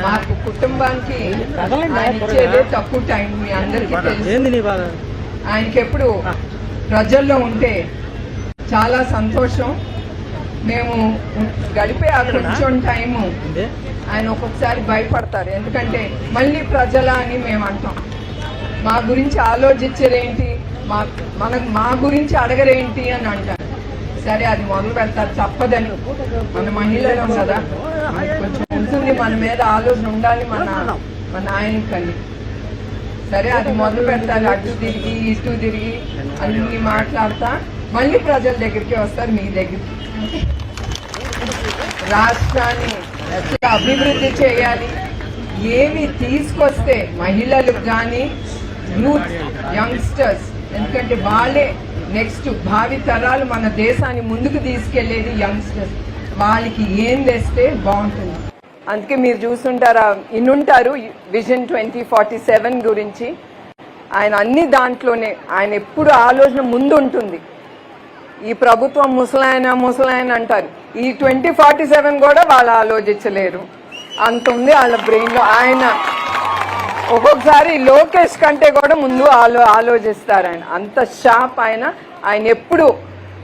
మాకు కుటుంబానికి ఆయన ఇచ్చేదే తక్కువ టైం మీ అందరికీ తెలుసు. ఆయనకి ఎప్పుడు ప్రజల్లో ఉంటే చాలా సంతోషం. మేము గడిపే ఆ కొంచెం టైము? ఆయన ఒక్కొక్కసారి భయపడతారు. ఎందుకంటే మళ్ళీ ప్రజల అని మేము అంటాం. మా గురించి ఆలోచించరేంటి మా మన మా గురించి అడగరేంటి అని అంటారు. సరే అది మొదలు పెడతారు. తప్పదని. మన మహిళలం కదా. కొంచెం ఉంటుంది మన మీద ఆలోచన ఉండాలి మన మన ఆయనకని సరే అది మొదలు పెడతారు అటు తిరిగి ఇటు తిరిగి అన్ని మాట్లాడతా. మళ్ళీ ప్రజల దగ్గరికి వస్తారు మీ దగ్గరికి. రాష్ట్రాన్ని ఎట్లా అభివృద్ధి చేయాలి? ఏమి తీసుకొస్తే మహిళలకు కానీ యూత్ యంగ్స్టర్స్ ఎందుకంటే వాళ్ళే నెక్స్ట్ భావి తరాలు మన దేశాన్ని ముందుకు తీసుకెళ్ళేది యంగ్స్టర్స్. వాళ్ళకి ఏం తెస్తే బాగుంటుంది. అందుకే మీరు చూస్తుంటారా ఇన్నుంటారు విజన్ ట్వంటీ ఫార్టీ సెవెన్ గురించి. ఆయన అన్ని దాంట్లోనే ఆయన ఎప్పుడు ఆలోచన ముందు ఉంటుంది ఈ ప్రభుత్వం ముసలాయన ముసలాయన అంటారు. ఈ ట్వంటీ ఫార్టీ సెవెన్ కూడా వాళ్ళు ఆలోచించలేరు. అంత ఉంది వాళ్ళ బ్రెయిన్లో. ఆయన ఒక్కొక్కసారి లోకేష్ కంటే కూడా ముందు ఆలో ఆలోచిస్తారు ఆయన. అంత షాప్ ఆయన. ఆయన ఎప్పుడు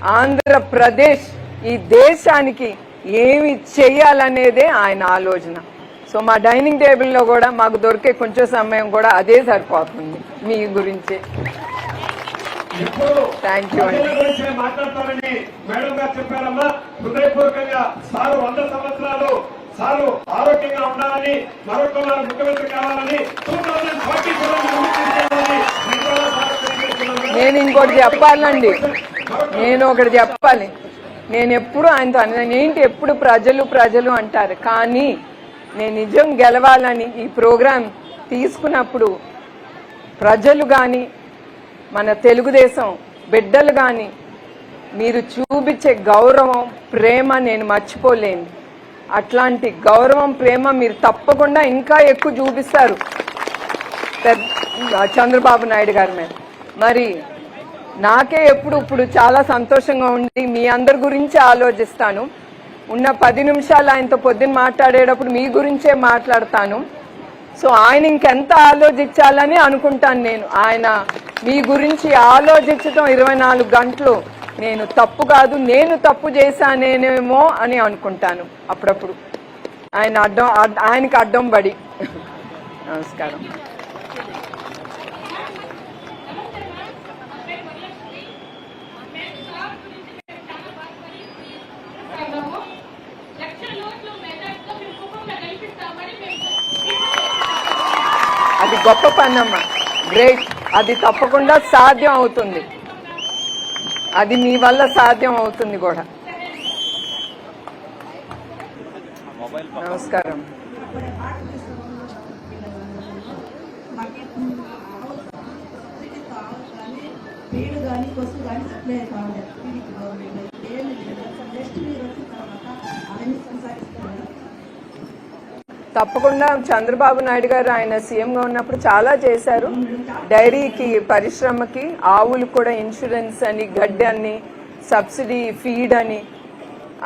ఆంధ్రప్రదేశ్ ఈ దేశానికి ఏమి చెయ్యాలనేదే ఆయన ఆలోచన. సో మా డైనింగ్ టేబుల్లో కూడా మాకు దొరికే కొంచెం సమయం కూడా అదే సరిపోతుంది మీ గురించి. థ్యాంక్ యూ మాట్లాడతారని మేడం గారు చెప్పారమ్మా. హృదయపూర్వకంగా సారు వంద సంవత్సరాలు సారు ఆరోగ్యంగా ఉండాలని మరొక ముఖ్యమంత్రి కావాలని నేను ఇంకోటి చెప్పాలండి. నేను ఒకటి చెప్పాలి. నేను ఎప్పుడు ఆయనతో అన్న- ఏంటి ఎప్పుడు ప్రజలు ప్రజలు అంటారు. కానీ నేను నిజం గెలవాలని ఈ ప్రోగ్రాం తీసుకున్నప్పుడు ప్రజలు కానీ మన తెలుగుదేశం బిడ్డలు కానీ మీరు చూపించే గౌరవం ప్రేమ నేను మర్చిపోలేను. అట్లాంటి గౌరవం ప్రేమ మీరు తప్పకుండా ఇంకా ఎక్కువ చూపిస్తారు. చంద్రబాబు నాయుడు గారి మీద. మరి నాకే ఎప్పుడు ఇప్పుడు చాలా సంతోషంగా ఉంది మీ అందరి గురించి ఆలోచిస్తాను. ఉన్న పది నిమిషాలు ఆయనతో పొద్దున్న మాట్లాడేటప్పుడు మీ గురించే మాట్లాడతాను. సో ఆయన ఇంకెంత ఆలోచించాలని అనుకుంటాను నేను. ఆయన మీ గురించి ఆలోచించడం ఇరవై నాలుగు గంటలు నేను తప్పు కాదు నేను తప్పు చేశానేనేమో అని అనుకుంటాను అప్పుడప్పుడు. ఆయన అడ్డం అడ్- ఆయనకి అడ్డం పడి నమస్కారం లక్ష నోట్లు మెదడుతో మేము కుటుంబంలో గెలిపిస్తామని మేము అది గొప్ప పనమ్మ. గ్రేట్ అది తప్పకుండా సాధ్యం అవుతుంది. అది మీ వల్ల సాధ్యం అవుతుంది కూడా. నమస్కారం. వీడు కానీ కొసు కానీ సప్లై కావాలి వీడికి గవర్నమెంట్ ఏమి లేదు. నెక్స్ట్ మీరు వచ్చిన తర్వాత అవన్నీ కొనసాగిస్తారు తప్పకుండా చంద్రబాబు నాయుడు గారు ఆయన సీఎంగా ఉన్నప్పుడు చాలా చేశారు. డైరీకి పరిశ్రమకి ఆవులు కూడా ఇన్సూరెన్స్ అని గడ్డి అని సబ్సిడీ ఫీడ్ అని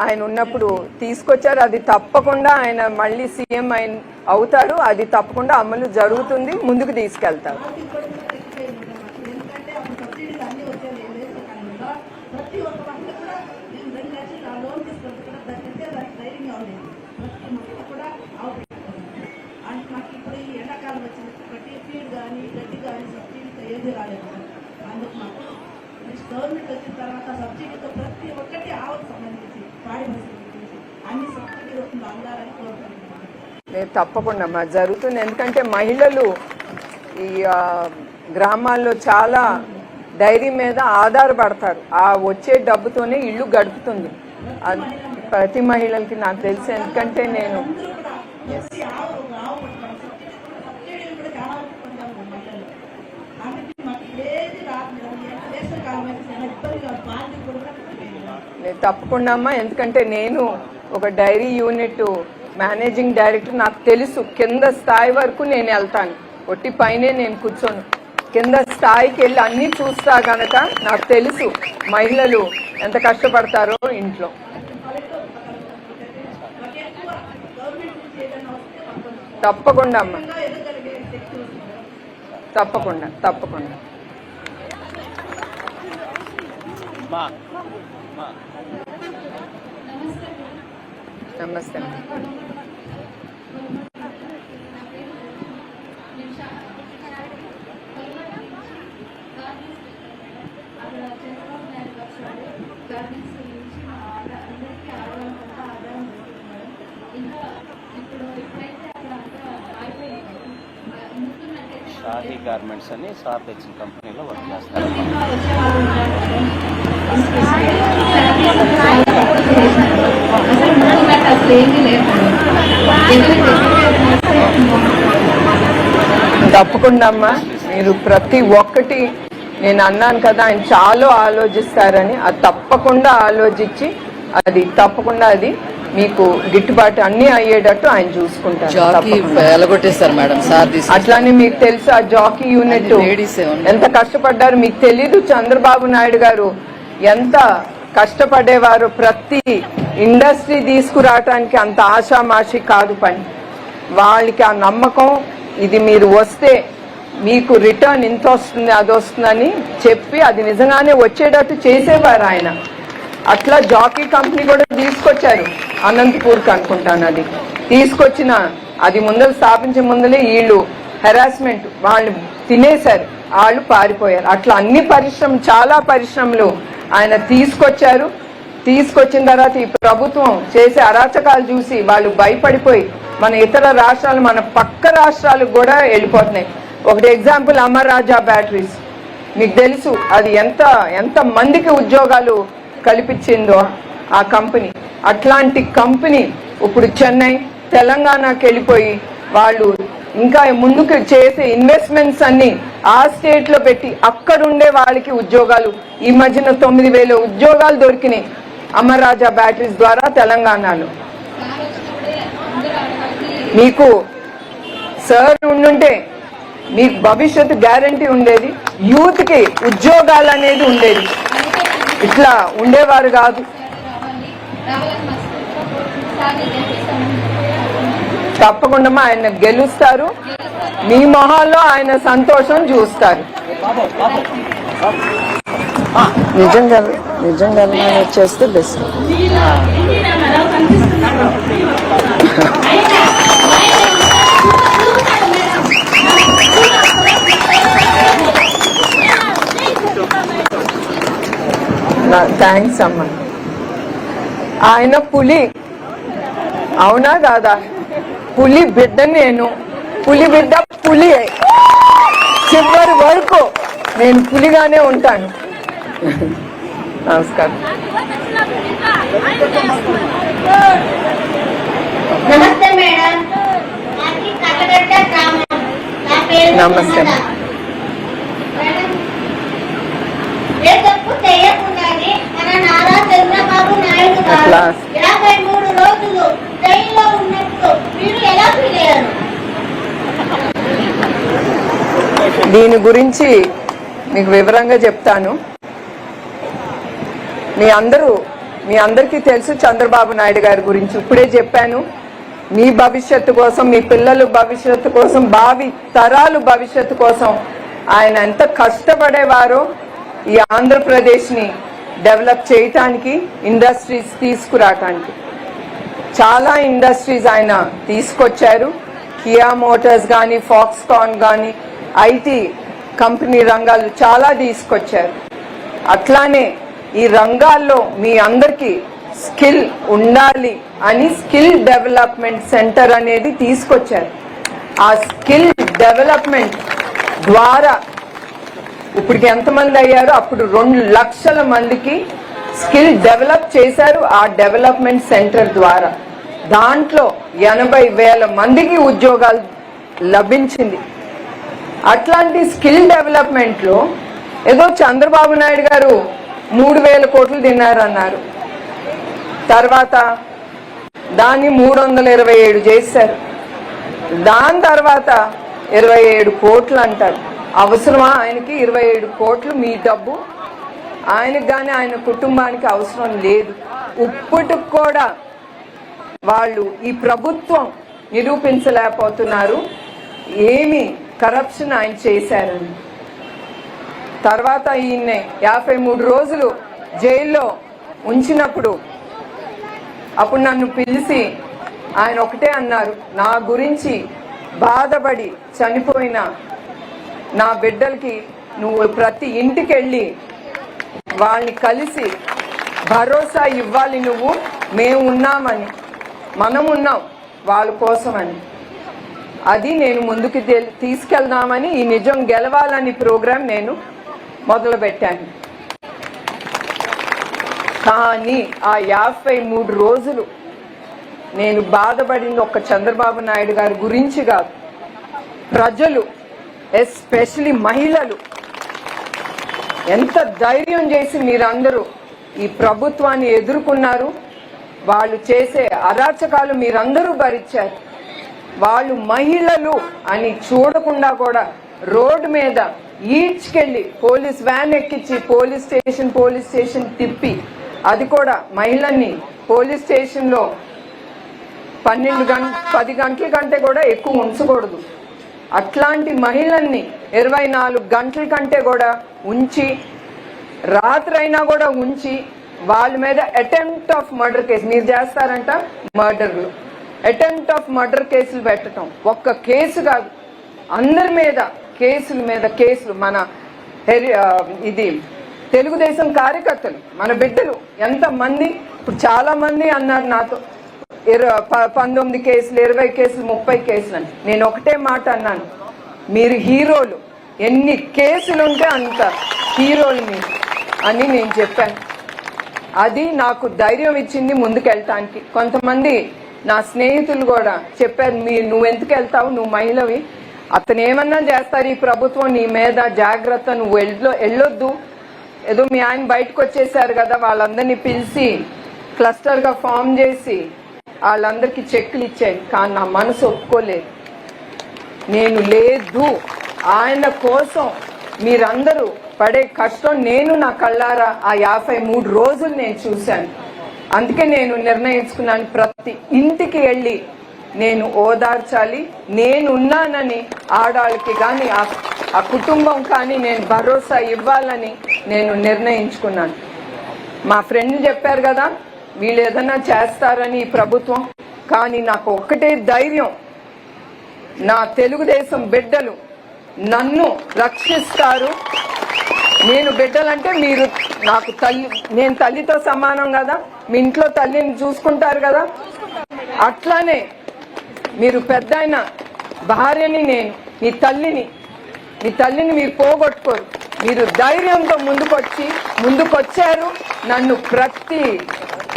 ఆయన ఉన్నప్పుడు తీసుకొచ్చారు. అది తప్పకుండా ఆయన మళ్ళీ సీఎం అయిన అవుతారు అది తప్పకుండా అమలు జరుగుతుంది. ముందుకు తీసుకెళ్తారు ఎందుకంటే అప్పుడు సబ్సిడీలు అన్నీ వచ్చేది లేదు కాలంలో ప్రతి ఒక్క మహిళ కూడా నేను రెండు లక్షలు ఆ లోన్ తీసుకుంటే కూడా దానికి దానికి ధైర్యంగా ఉండేది ప్రతి మహిళ కూడా ఆవు పెట్టుకున్నాను అంటే మాకు ఇప్పుడు ఈ ఎండాకాలం వచ్చింది ఫీడ్ కానీ గడ్డి కానీ సబ్సిడీతో ఏది రాలేదు. అందుకు మాకు నెక్స్ట్ గవర్నమెంట్ వచ్చిన తర్వాత సబ్సిడీతో ప్రతి ఒక్కటి ఆవుకు సంబంధించి పాడి అన్ని సబ్సిడీ రూపంలో అందాలని కోరుకుంటున్నాను లేదు తప్పకుండా మా జరుగుతుంది. ఎందుకంటే మహిళలు ఈ గ్రామాల్లో చాలా డైరీ మీద ఆధారపడతారు. ఆ వచ్చే డబ్బుతోనే ఇల్లు గడుపుతుంది. ప్రతి మహిళలకి నాకు తెలుసు ఎందుకంటే నేను ప్రతి ఆవు ఆవు పట్టుకోవడం సబ్సిడీలు కూడా చాలా పొందాము మహిళలు అందుకే మాకు ఏది రాదు ఎంత వేసే కాలం అయితే చాలా ఇబ్బందిగా బాధ్యత కూడా నేను తప్పకుండా అమ్మా ఎందుకంటే నేను ఒక డైరీ యూనిట్ మేనేజింగ్ డైరెక్టర్. నాకు తెలుసు కింద స్థాయి వరకు నేను వెళ్తాను. ఒట్టి పైనే నేను కూర్చోను. కింద స్థాయికి వెళ్ళి అన్నీ చూస్తా కనుక నాకు తెలుసు మహిళలు ఎంత కష్టపడతారో ఇంట్లో. తప్పకుండా అమ్మా. తప్పకుండా తప్పకుండా. అమ్మా ఎదగలిగే శక్తి ఉంది తప్పకుండా తప్పకుండా నమస్తే అమ్మా. అక్కడ చంద్రబాబు నాయుడు వచ్చాడు గార్డెన్స్ గురించి మా ఆడ అందరికీ ఆడవాళ్ళ కొంత ఆదాయం దొరుకుతున్నారు ఇంకా ఇప్పుడు ఇప్పుడైతే అక్కడ అంతా అయిపోయింది ముందున్నట్టయితే షాహీ గార్మెంట్స్ అని సార్ తెచ్చిన కంపెనీలో వర్క్ చేస్తారు. తప్పకుండామ్మా మీరు ప్రతి ఒక్కటి నేను అన్నాను కదా ఆయన చాలా ఆలోచిస్తారని అది తప్పకుండా ఆలోచించి అది తప్పకుండా అది మీకు గిట్టుబాటు అన్ని అయ్యేటట్టు ఆయన చూసుకుంటారు మేడం సార్ అట్లానే మీకు తెలుసు ఆ జాకీ యూనిట్. ఎంత కష్టపడ్డారు మీకు తెలీదు చంద్రబాబు నాయుడు గారు ఎంత కష్టపడేవారు ప్రతి ఇండస్ట్రీ తీసుకురావటానికి అంత ఆషామాషి కాదు పని. వాళ్ళకి ఆ నమ్మకం ఇది మీరు వస్తే మీకు రిటర్న్ ఇంత వస్తుంది అది వస్తుందని చెప్పి అది నిజంగానే వచ్చేటట్టు చేసేవారు ఆయన. అట్లా జాకీ కంపెనీ కూడా తీసుకొచ్చారు. అనంతపూర్కి అనుకుంటాను అది. తీసుకొచ్చిన అది ముందర స్థాపించే ముందలే వీళ్ళు హెరాస్మెంట్ వాళ్ళు తినేశారు. వాళ్ళు పారిపోయారు. అట్లా అన్ని పరిశ్రమ చాలా పరిశ్రమలు ఆయన తీసుకొచ్చారు. తీసుకొచ్చిన తర్వాత ఈ ప్రభుత్వం చేసే అరాచకాలు చూసి వాళ్ళు భయపడిపోయి మన ఇతర రాష్ట్రాలు మన పక్క రాష్ట్రాలకు కూడా వెళ్ళిపోతున్నాయి. ఒకటి ఎగ్జాంపుల్ అమర్ రాజా బ్యాటరీస్ మీకు తెలుసు అది ఎంత ఎంత మందికి ఉద్యోగాలు కల్పించిందో ఆ కంపెనీ అట్లాంటి కంపెనీ ఇప్పుడు చెన్నై తెలంగాణకి వెళ్ళిపోయి వాళ్ళు ఇంకా ముందుకు చేసే ఇన్వెస్ట్మెంట్స్ అన్ని ఆ స్టేట్లో పెట్టి అక్కడుండే వాళ్ళకి ఉద్యోగాలు. ఈ మధ్యన తొమ్మిది వేల ఉద్యోగాలు దొరికినాయి అమర్రాజా బ్యాటరీస్ ద్వారా తెలంగాణలో. మీకు సార్ ఉండుంటే మీకు భవిష్యత్తు గ్యారంటీ ఉండేది యూత్కి ఉద్యోగాలు అనేది ఉండేది. ఇట్లా ఉండేవారు కాదు. తప్పకుండా ఆయన గెలుస్తారు. మీ మొహాల్లో ఆయన సంతోషం చూస్తారు. నిజంగా నిజంగా వచ్చేస్తే బెస్ట్ థ్యాంక్స్ అమ్మా. ఆయన పులి. అవునా కాదా పులి బిడ్డ నేను. పులి బిడ్డ పులి. చివరి వరకు నేను పులిగానే ఉంటాను. నమస్కారం. నమస్తే మేడం. నమస్తే. సుమత. మేడం ఏ తప్పు చేయకుండానే మన నారా చంద్రబాబు నాయుడు గారు అట్లా. యాభై మూడు రోజులు జైల్లో ఉన్నప్పుడు మీరు ఎలా ఫీల్ అయ్యారు? దీని గురించి మీకు వివరంగా చెప్తాను. మీ అందరూ మీ అందరికీ తెలుసు చంద్రబాబు నాయుడు గారి గురించి. ఇప్పుడే చెప్పాను మీ భవిష్యత్తు కోసం మీ పిల్లల భవిష్యత్తు కోసం భావి తరాలు భవిష్యత్తు కోసం ఆయన ఎంత కష్టపడేవారో ఈ ఆంధ్రప్రదేశ్ని డెవలప్ చేయటానికి ఇండస్ట్రీస్ తీసుకురావటానికి. చాలా ఇండస్ట్రీస్ ఆయన తీసుకొచ్చారు. కియా మోటార్స్ కానీ ఫాక్స్కాన్ కానీ ఐటీ కంపెనీ రంగాలు చాలా తీసుకొచ్చారు. అట్లానే ఈ రంగాల్లో మీ అందరికీ స్కిల్ ఉండాలి అని స్కిల్ డెవలప్మెంట్ సెంటర్ అనేది తీసుకొచ్చారు. ఆ స్కిల్ డెవలప్మెంట్ ద్వారా ఇప్పటికి ఎంతమంది అయ్యారో? అప్పుడు రెండు లక్షల మందికి స్కిల్ డెవలప్ చేశారు ఆ డెవలప్మెంట్ సెంటర్ ద్వారా. దాంట్లో ఎనభై వేల మందికి ఉద్యోగాలు లభించింది. అట్లాంటి స్కిల్ డెవలప్మెంట్లో ఏదో చంద్రబాబు నాయుడు గారు మూడు వేల కోట్లు తిన్నారన్నారు. తర్వాత దాన్ని మూడు వందల ఇరవై ఏడు చేశారు. దాని తర్వాత ఇరవై ఏడు కోట్లు అంటారు. అవసరమా? ఆయనకి ఇరవై ఏడు కోట్లు మీ డబ్బు. ఆయనకు కానీ ఆయన కుటుంబానికి అవసరం లేదు. ఇప్పటికి కూడా వాళ్ళు ఈ ప్రభుత్వం నిరూపించలేకపోతున్నారు. ఏమి కరప్షన్ ఆయన చేశారని తర్వాత ఈయన్ని యాభై మూడు రోజులు జైల్లో ఉంచినప్పుడు అప్పుడు నన్ను పిలిచి ఆయన ఒకటే అన్నారు నా గురించి బాధపడి చనిపోయిన నా బిడ్డలకి నువ్వు ప్రతి ఇంటికి వెళ్ళి వాళ్ళని కలిసి భరోసా ఇవ్వాలి నువ్వు. మేము ఉన్నామని మనం ఉన్నాం వాళ్ళ కోసమని. అది నేను ముందుకు తీసుకెళ్దామని ఈ నిజం గెలవాలని ప్రోగ్రాం నేను మొదలుపెట్టాను. కానీ ఆ యాభై మూడు రోజులు నేను బాధపడింది ఒక్క చంద్రబాబు నాయుడు గారి గురించి కాదు. ప్రజలు ఎస్పెషలీ మహిళలు. ఎంత ధైర్యం చేసి మీరందరూ ఈ ప్రభుత్వాన్ని ఎదుర్కొన్నారు. వాళ్ళు చేసే అరాచకాలు మీరందరూ భరించారు. వాళ్ళు మహిళలు అని చూడకుండా కూడా రోడ్డు మీద ఈడ్చుకెళ్ళి పోలీస్ వ్యాన్ ఎక్కించి పోలీస్ స్టేషన్ పోలీస్ స్టేషన్ తిప్పి అది కూడా మహిళల్ని పోలీస్ స్టేషన్లో పన్నెండు గంట పది గంటల కంటే కూడా ఎక్కువ ఉంచకూడదు. అట్లాంటి మహిళల్ని ఇరవై నాలుగు గంటల కంటే కూడా ఉంచి రాత్రైనా కూడా ఉంచి వాళ్ళ మీద అటెంప్ట్ ఆఫ్ మర్డర్ కేసు మీరు చేస్తారంట మర్డర్లు అటెంప్ట్ ఆఫ్ మర్డర్ కేసులు పెట్టడం ఒక్క కేసు కాదు. అందరి మీద కేసుల మీద కేసులు. మన ఇది తెలుగుదేశం కార్యకర్తలు మన బిడ్డలు ఎంతమంది? ఇప్పుడు చాలామంది అన్నారు నాతో. పంతొమ్మిది కేసులు ఇరవై కేసులు ముప్పై కేసులు అని. నేను ఒకటే మాట అన్నాను. మీరు హీరోలు ఎన్ని కేసులు ఉంటే అంత హీరోలు మీరు అని నేను చెప్పాను. అది నాకు ధైర్యం ఇచ్చింది ముందుకెళ్ళటానికి కొంతమంది నా స్నేహితులు కూడా చెప్పారు మీ నువ్వు ఎందుకు వెళ్తావు? నువ్వు మహిళవి. అతను ఏమన్నా చేస్తారు ఈ ప్రభుత్వం? నీ మీద జాగ్రత్త. నువ్వు వెళ్ళో వెళ్ళొద్దు. ఏదో మీ ఆయన బయటకు వచ్చేసారు కదా వాళ్ళందరినీ పిలిచి క్లస్టర్గా ఫామ్ చేసి వాళ్ళందరికీ చెక్కులు ఇచ్చాను కానీ నా మనసు ఒప్పుకోలేదు. నేను లేదు. ఆయన కోసం మీరందరూ పడే కష్టం నేను నా కళ్ళారా ఆ యాభై మూడు రోజులు నేను చూశాను. అందుకే నేను నిర్ణయించుకున్నాను ప్రతి ఇంటికి వెళ్ళి నేను ఓదార్చాలి. నేనున్నానని ఆడాళ్ళకి కానీ ఆ ఆ కుటుంబం కానీ నేను భరోసా ఇవ్వాలని నేను నిర్ణయించుకున్నాను. మా ఫ్రెండ్ చెప్పారు కదా వీళ్ళు ఏదన్నా చేస్తారని ఈ ప్రభుత్వం కానీ నాకు ఒక్కటే ధైర్యం. నా తెలుగుదేశం బిడ్డలు నన్ను రక్షిస్తారు. నేను బిడ్డలంటే మీరు నాకు తల్లి నేను తల్లితో సమానం కదా మీ ఇంట్లో తల్లిని చూసుకుంటారు కదా. అట్లానే మీరు పెద్ద భార్యని నేను మీ తల్లిని మీ తల్లిని మీరు పోగొట్టుకోరు. మీరు ధైర్యంతో ముందుకొచ్చి ముందుకొచ్చారు. నన్ను ప్రతి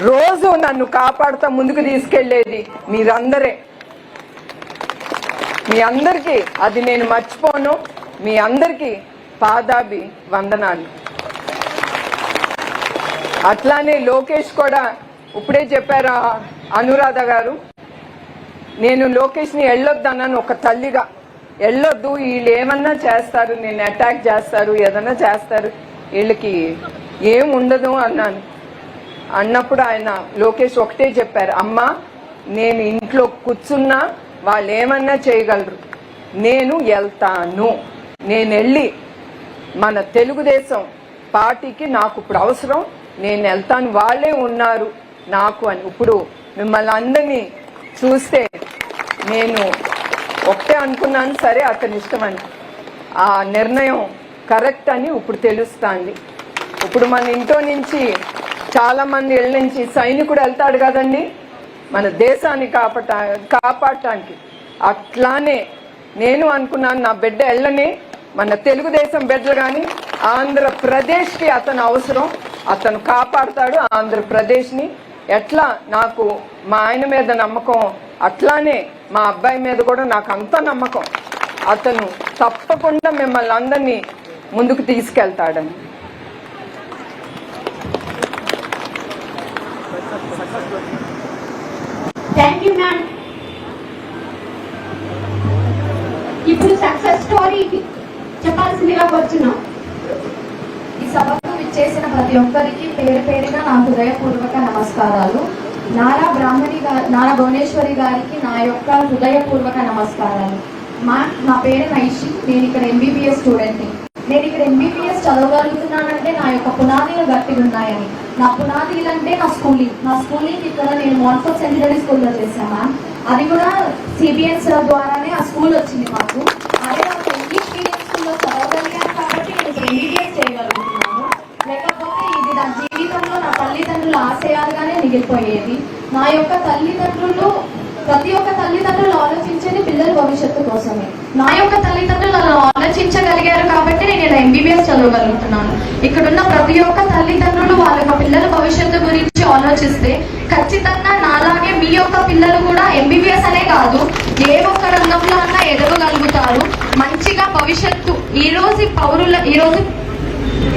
రోజు నన్ను కాపాడుతూ ముందుకు తీసుకెళ్ళేది మీరందరే. మీ అందరికీ అది నేను మర్చిపోను. మీ అందరికీ పాదాభి వందనాలు. అట్లానే లోకేష్ కూడా ఇప్పుడే చెప్పారు అనురాధ గారు నేను లోకేష్ని వెళ్ళొద్దన్నాను ఒక తల్లిగా. వెళ్ళొద్దు వీళ్ళు ఏమన్నా చేస్తారు నేను అటాక్ చేస్తారు ఏదన్నా చేస్తారు వీళ్ళకి ఏం ఉండదు అన్నాను. అన్నప్పుడు ఆయన లోకేష్ ఒకటే చెప్పారు అమ్మ నేను ఇంట్లో కూర్చున్నా వాళ్ళు ఏమన్నా చేయగలరు. నేను వెళ్తాను. నేను వెళ్ళి మన తెలుగుదేశం పార్టీకి నాకు ఇప్పుడు అవసరం. నేను వెళ్తాను. వాళ్ళే ఉన్నారు నాకు అని. ఇప్పుడు మిమ్మల్ని అందరినీ చూస్తే నేను ఒకటే అనుకున్నాను సరే అతని ఇష్టమని ఆ నిర్ణయం కరెక్ట్ అని ఇప్పుడు తెలుస్తుంది. ఇప్పుడు మన ఇంట్లో నుంచి చాలా మంది ఇళ్ళ నుంచి సైనికుడు వెళ్తాడు కదండి. మన దేశాన్ని కాపాట కాపాడటానికి. అట్లానే నేను అనుకున్నాను నా బిడ్డ వెళ్ళని మన తెలుగుదేశం బిడ్డలు కానీ ఆంధ్రప్రదేశ్కి అతను అవసరం. అతను కాపాడతాడు ఆంధ్రప్రదేశ్ని. ఎట్లా? నాకు మా ఆయన మీద నమ్మకం. అట్లానే మా అబ్బాయి మీద కూడా నాకు అంత నమ్మకం. అతను తప్పకుండా మిమ్మల్ని అందరినీ ముందుకు తీసుకెళ్తాడని థ్యాంక్ యూ మ్యామ్ ఇప్పుడు సక్సెస్ స్టోరీ చెప్పాల్సిందిగా కూర్చున్నాం. ఈ సభకు విచ్చేసిన ప్రతి ఒక్కరికి పేరు పేరుగా నా హృదయపూర్వక నమస్కారాలు. నారా బ్రాహ్మణి గారి నారా భువనేశ్వరి గారికి నా యొక్క హృదయపూర్వక నమస్కారాలు. మా నా పేరు నైషి నేను ఇక్కడ ఎంబీబీఎస్ స్టూడెంట్ని నేను ఇక్కడ ఎంబీబీఎస్ చదవగలుగుతున్నానంటే నా యొక్క పునాదీలు గట్టిగా ఉన్నాయని. నా పునాదీలు అంటే నా స్కూలింగ్ నా స్కూలింగ్ ఇక్కడ నేను మోన్ఫోర్ట్ సెంటరీ స్కూల్లో చేశాను మ్యామ్ అది కూడా సిబిఎస్ ద్వారానే ఆ స్కూల్ వచ్చింది మాకు. అదే నాకు ఇంగ్లీష్ మీడియం స్కూల్లో చదవగలిగాను కాబట్టి నేను ఇక్కడ ఎంబీబీఎస్ చేయగలుగుతున్నాను. లేకపోతే ఇది నా జీవితంలో నా తల్లిదండ్రుల ఆశయాలుగానే మిగిలిపోయేది. నా యొక్క తల్లిదండ్రులు ప్రతి ఒక్క తల్లిదండ్రులు ఆలోచించేది పిల్లల భవిష్యత్తు కోసమే. నా యొక్క తల్లిదండ్రులు అలా ఆలోచించగలిగారు కాబట్టి నేను ఇలా ఎంబీబీఎస్ చదవగలుగుతున్నాను. ఇక్కడున్న ప్రతి ఒక్క తల్లిదండ్రులు వాళ్ళ యొక్క పిల్లల భవిష్యత్తు గురించి ఆలోచిస్తే ఖచ్చితంగా నాలాగే మీ యొక్క పిల్లలు కూడా ఎంబీబీఎస్ అనే కాదు ఏ ఒక్క రంగంలో అన్నా ఎదగగలుగుతారు. మంచిగా భవిష్యత్తు ఈరోజు పౌరుల ఈరోజు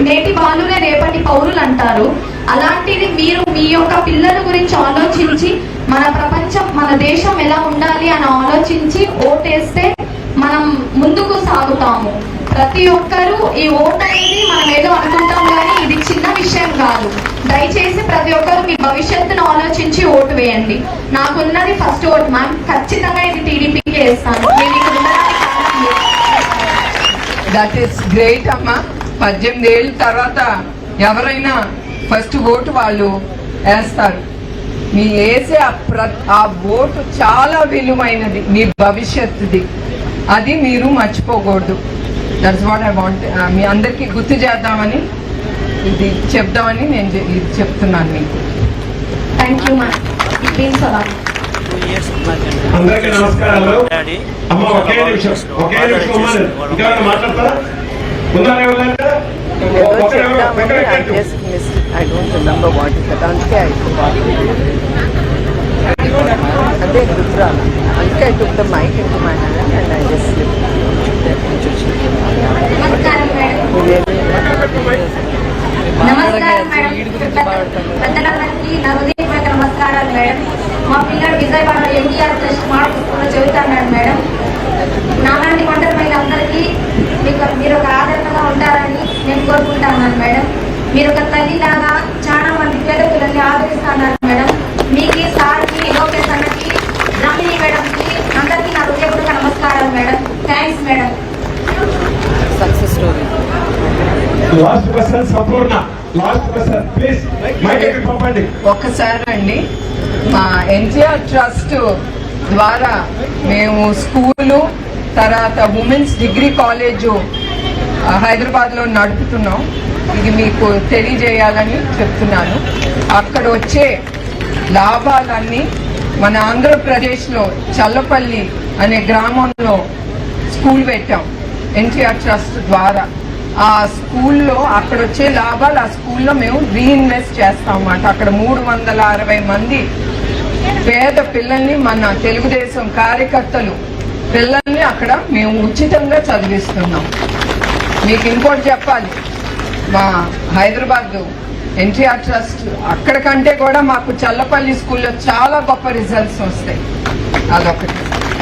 నేటి బాలునే రేపటి పౌరులు అంటారు. అలాంటిది మీరు మీ యొక్క పిల్లల గురించి ఆలోచించి మన ప్రపంచం మన దేశం ఎలా ఉండాలి అని ఆలోచించి ఓటేస్తే మనం ముందుకు సాగుతాము. ప్రతి ఒక్కరూ ఈ ఓట్ అనేది మనం ఏదో అనుకుంటాం కానీ ఇది చిన్న విషయం కాదు. దయచేసి ప్రతి ఒక్కరు మీ భవిష్యత్తును ఆలోచించి ఓటు వేయండి. నాకున్నది ఫస్ట్ ఓట్. మ్యామ్ ఖచ్చితంగా ఇది టీడీపీకి వేస్తాను. దట్ ఈస్ గ్రేట్ అమ్మా. పద్దెనిమిది ఏళ్ళ తర్వాత ఎవరైనా ఫస్ట్ ఓటు వాళ్ళు వేస్తారు. మీ వేసే ఆ ప్ర- ఆ ఓటు చాలా విలువైనది మీ భవిష్యత్తుది. అది మీరు మర్చిపోకూడదు. దట్స్ వాట్ ఐ వాంట్ మీ అందరికీ గుర్తు చేద్దామని ఇది చెప్దామని నేను ఇది చెప్తున్నాను మీకు. థ్యాంక్ యూ అందరికీ నమస్కారాలు. అమ్మ ఒకే నిమిషం ఒకే నిమిషం ఇంకా మాట్లాడతారా? ఉన్నారా అదే గుర్తురాలు అందుకే I took the mic into my hand and I just just నమస్కారం మేడం పెద్దలందరికీ నా హృదయపూర్వక నమస్కారాలు మేడం మా పిల్లడు విజయవాడ ఎన్టీఆర్ ట్రస్ట్ మార్క్ స్కూల్లో చదువుతున్నాడు మేడం నాలాంటి ఒంటరి మహిళలందరికీ మీకు మీరు ఒక ఆదరణగా ఉంటారని నేను కోరుకుంటున్నాను మేడం మీరు ఒక తల్లిలాగా చాలా మంది పేద పిల్లల్ని ఆదరిస్తున్నారు మేడం మీకు సార్కి లోకేష్ అన్నకి రమిణి మేడంకి అందరికీ నా హృదయపూర్వక నమస్కారాలు madam thanks madam. Success story last person Sampoorna. Last person please mic ఎక్కడ పంపండి. ఒక్కసారి అండి మా ఎన్టీఆర్ ట్రస్ట్ ద్వారా మేము స్కూలు తర్వాత ఉమెన్స్ డిగ్రీ కాలేజు హైదరాబాద్లో నడుపుతున్నాం. ఇది మీకు తెలియజేయాలని చెప్తున్నాను. అక్కడ వచ్చే లాభాలన్నీ మన ఆంధ్రప్రదేశ్లో చల్లపల్లి అనే గ్రామంలో స్కూల్ పెట్టాం. ఎన్టీఆర్ ట్రస్ట్ ద్వారా. ఆ స్కూల్లో అక్కడ వచ్చే లాభాలు ఆ స్కూల్లో మేము రీఇన్వెస్ట్ చేస్తాం అన్నమాట అక్కడ మూడు వందల అరవై మంది పేద పిల్లల్ని మన తెలుగుదేశం కార్యకర్తలు పిల్లల్ని అక్కడ మేము ఉచితంగా చదివిస్తున్నాం. మీకు ఇంకోటి చెప్పాలి. మా హైదరాబాద్ ఎన్టీఆర్ ట్రస్ట్ అక్కడ కంటే కూడా మాకు చల్లపల్లి స్కూల్లో చాలా గొప్ప రిజల్ట్స్ వస్తాయి. అదొకటి.